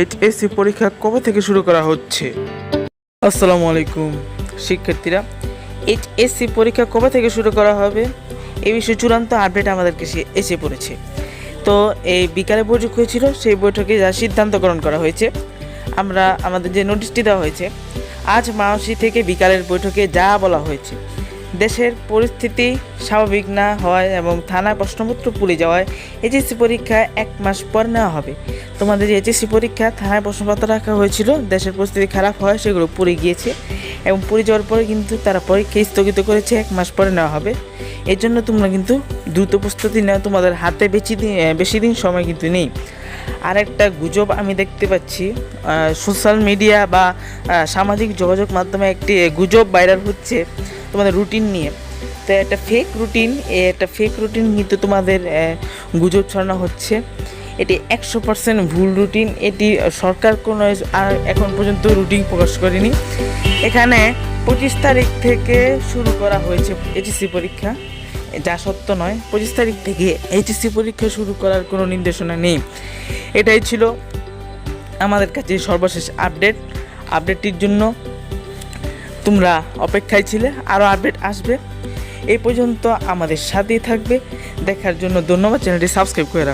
HSC পরীক্ষা কবে থেকে শুরু করা হচ্ছে? আসসালামু আলাইকুম, শিক্ষার্থীরা। এইচএসসি পরীক্ষা কবে থেকে শুরু করা হবে? এই বিষয়ে চূড়ান্ত আপডেট আমাদেরকে এসে পড়েছে। তো এই বিকালে বৈঠক হয়েছিল, সেই বৈঠকে যা সিদ্ধান্ত গ্রহণ করা হয়েছে, আমরা আমাদের যে নোটিশটি দেওয়া হয়েছে, আজ মাসি থেকে বিকালের বৈঠকে যা বলা হয়েছে, দেশের পরিস্থিতি স্বাভাবিক না হওয়ায় এবং থানায় প্রশ্নপত্র পুড়ে যাওয়ায় এইচএসসি পরীক্ষা এক মাস পর নেওয়া হবে। তোমাদের যে এইচএসসি পরীক্ষা থানায় প্রশ্নপত্র রাখা হয়েছিল, দেশের পরিস্থিতি খারাপ হয়, সেগুলো পুড়ে গিয়েছে। এবং পুড়ে যাওয়ার পরে কিন্তু তারা পরীক্ষা স্থগিত করেছে, এক মাস পরে নেওয়া হবে। এর জন্য তোমরা কিন্তু দ্রুত প্রস্তুতি নেওয়া তোমাদের হাতে বেশি দিন বেশি দিন সময় কিন্তু নেই। আর একটা গুজব আমি দেখতে পাচ্ছি সোশ্যাল মিডিয়া বা সামাজিক যোগাযোগ মাধ্যমে একটি গুজব ভাইরাল হচ্ছে তোমাদের রুটিন নিয়ে। তো একটা ফেক রুটিন একটা ফেক রুটিন কিন্তু তোমাদের গুজব ছড়ানো হচ্ছে। এটি একশো পার্সেন্ট ভুল রুটিন এটি সরকার কোনো আর এখন পর্যন্ত রুটিন প্রকাশ করেনি। এখানে পঁচিশ তারিখ থেকে শুরু করা হয়েছে এইচএসসি পরীক্ষা। যা সত্য নয়, পঁচিশ তারিখ থেকে এইচএসসি পরীক্ষা শুরু করার কোনো নির্দেশনা নেই। এটাই ছিল আমাদের কাছে সর্বশেষ আপডেট আপডেটটির জন্য তোমরা অপেক্ষায় ছিলে, আরও আপডেট আসবে। এই পর্যন্ত আমাদের সাথেই থাকবে। দেখার জন্য ধন্যবাদ। চ্যানেলটি সাবস্ক্রাইব করে রাখো।